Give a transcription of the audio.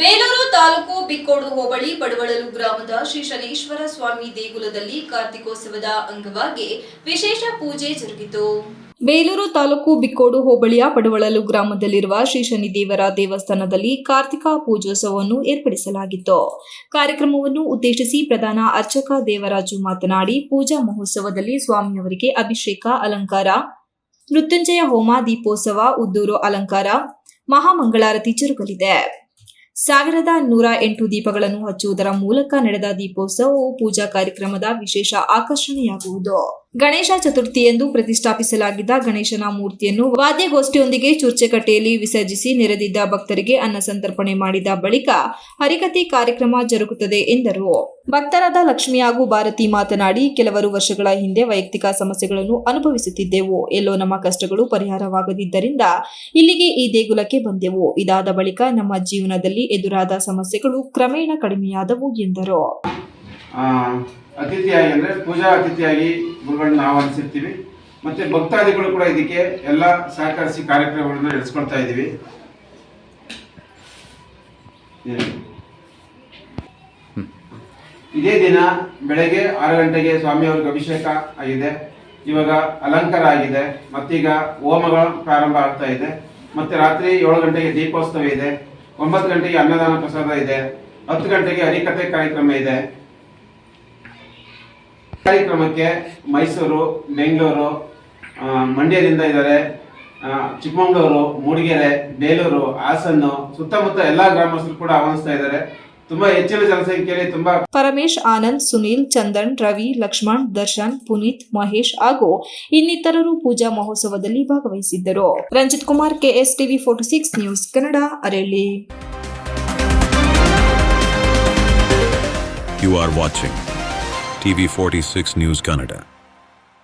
ಬೇಲೂರು ತಾಲೂಕು ಬಿಕ್ಕೋಡು ಹೋಬಳಿ ಪಡವಳಲು ಗ್ರಾಮದ ಶ್ರೀ ಶನೇಶ್ವರ ಸ್ವಾಮಿ ದೇಗುಲದಲ್ಲಿ ಕಾರ್ತಿಕೋತ್ಸವದ ಅಂಗವಾಗಿ ವಿಶೇಷ ಪೂಜೆ ಜರುಗಿತು. ಬೇಲೂರು ತಾಲೂಕು ಬಿಕ್ಕೋಡು ಹೋಬಳಿಯ ಪಡವಳಲು ಗ್ರಾಮದಲ್ಲಿರುವ ಶ್ರೀ ಶನಿದೇವರ ದೇವಸ್ಥಾನದಲ್ಲಿ ಕಾರ್ತಿಕ ಪೂಜೋತ್ಸವವನ್ನು ಏರ್ಪಡಿಸಲಾಗಿತ್ತು. ಕಾರ್ಯಕ್ರಮವನ್ನು ಉದ್ದೇಶಿಸಿ ಪ್ರಧಾನ ಅರ್ಚಕ ದೇವರಾಜು ಮಾತನಾಡಿ, ಪೂಜಾ ಮಹೋತ್ಸವದಲ್ಲಿ ಸ್ವಾಮಿಯವರಿಗೆ ಅಭಿಷೇಕ, ಅಲಂಕಾರ, ಮೃತ್ಯುಂಜಯ ಹೋಮ, ದೀಪೋತ್ಸವ, ಉದ್ದೂರು ಅಲಂಕಾರ, ಮಹಾಮಂಗಳಾರತಿ ಜರುಗಲಿದೆ. ಸಾವಿರದ ನೂರ ಎಂಟು ದೀಪಗಳನ್ನು ಹಚ್ಚುವುದರ ಮೂಲಕ ನಡೆದ ದೀಪೋತ್ಸವವು ಪೂಜಾ ಕಾರ್ಯಕ್ರಮದ ವಿಶೇಷ ಆಕರ್ಷಣೆಯಾಗುವುದು. ಗಣೇಶ ಚತುರ್ಥಿ ಎಂದು ಪ್ರತಿಷ್ಠಾಪಿಸಲಾಗಿದ್ದ ಗಣೇಶನ ಮೂರ್ತಿಯನ್ನು ವಾದ್ಯಗೋಷ್ಠಿಯೊಂದಿಗೆ ಚುರ್ಚೆಕಟ್ಟೆಯಲ್ಲಿ ವಿಸರ್ಜಿಸಿ ನೆರೆದಿದ್ದ ಭಕ್ತರಿಗೆ ಅನ್ನ ಸಂತರ್ಪಣೆ ಮಾಡಿದ ಬಳಿಕ ಹರಿಕಥೆ ಕಾರ್ಯಕ್ರಮ ಜರುಗುತ್ತದೆ ಎಂದರು. ಭಕ್ತರಾದ ಲಕ್ಷ್ಮಿ ಹಾಗೂ ಭಾರತಿ ಮಾತನಾಡಿ ಕೆಲವರು ವರ್ಷಗಳ ಹಿಂದೆ ವೈಯಕ್ತಿಕ ಸಮಸ್ಯೆಗಳನ್ನು ಅನುಭವಿಸುತ್ತಿದ್ದೆವು. ಎಲ್ಲೋ ನಮ್ಮ ಕಷ್ಟಗಳು ಪರಿಹಾರವಾಗದಿದ್ದರಿಂದ ಇಲ್ಲಿಗೆ ಈ ದೇಗುಲಕ್ಕೆ ಬಂದೆವು. ಇದಾದ ಬಳಿಕ ನಮ್ಮ ಜೀವನದಲ್ಲಿ ಎದುರಾದ ಸಮಸ್ಯೆಗಳು ಕ್ರಮೇಣ ಕಡಿಮೆಯಾದವು ಎಂದರು. ಅತಿಥಿಯಾಗಿ ಅಂದರೆ ಪೂಜಾ ಅತಿಥಿಯಾಗಿ ಗುರುಗಳನ್ನ ಆಹ್ವಾನಿಸಿರ್ತೀವಿ. ಮತ್ತೆ ಭಕ್ತಾದಿಗಳು ಕೂಡ ಇದಕ್ಕೆ ಎಲ್ಲ ಸಹಕರಿಸಿ ಕಾರ್ಯಕ್ರಮಗಳನ್ನ ನಡೆಸ್ಕೊಳ್ತಾ ಇದ್ದೀವಿ? ಇದೇ ದಿನ ಬೆಳಗ್ಗೆ ಆರು ಗಂಟೆಗೆ ಸ್ವಾಮಿ ಅವ್ರಿಗೆ ಅಭಿಷೇಕ ಆಗಿದೆ. ಇವಾಗ ಅಲಂಕಾರ ಆಗಿದೆ. ಮತ್ತೀಗ ಹೋಮಗಳು ಪ್ರಾರಂಭ ಆಗ್ತಾ ಇದೆ. ಮತ್ತೆ ರಾತ್ರಿ ಏಳು ಗಂಟೆಗೆ ದೀಪೋತ್ಸವ ಇದೆ. ಒಂಬತ್ತು ಗಂಟೆಗೆ ಅನ್ನದಾನ ಪ್ರಸಾದ ಇದೆ. ಹತ್ತು ಗಂಟೆಗೆ ಹರಿಕಥೆ ಕಾರ್ಯಕ್ರಮ ಇದೆ. ಕಾರ್ಯಕ್ರಮಕ್ಕೆ ಮೈಸೂರು, ಬೆಂಗಳೂರು ಮಂಡ್ಯದಿಂದ ಇದ್ದಾರೆ. ಚಿಕ್ಕಮಂಗ್ಳೂರು, ಮೂಡಿಗೆರೆ, ಬೇಲೂರು ಹಾಸನ್ನು ಸುತ್ತಮುತ್ತ ಎಲ್ಲ ಗ್ರಾಮಸ್ಥರು ಕೂಡ ಆಹ್ವಾನಿಸ್ತಾ ಇದ್ದಾರೆ. ತುಂಬಾ ಹೆಚ್ಚಿನ ಜನಸಂಖ್ಯೆಯಲ್ಲಿ ತುಂಬಾ ಪರಮೇಶ್ ಆನಂದ್ ಸುನೀಲ್ ಚಂದನ್ ರವಿ ಲಕ್ಷ್ಮಣ್ ದರ್ಶನ್ ಪುನೀತ್ ಮಹೇಶ್ ಹಾಗೂ ಇನ್ನಿತರರು ಪೂಜಾ ಮಹೋತ್ಸವದಲ್ಲಿ ಭಾಗವಹಿಸಿದ್ದರು Ranjith Kumar KS TV forty six news Kannada Arehalli You are watching TV46 News Kannada.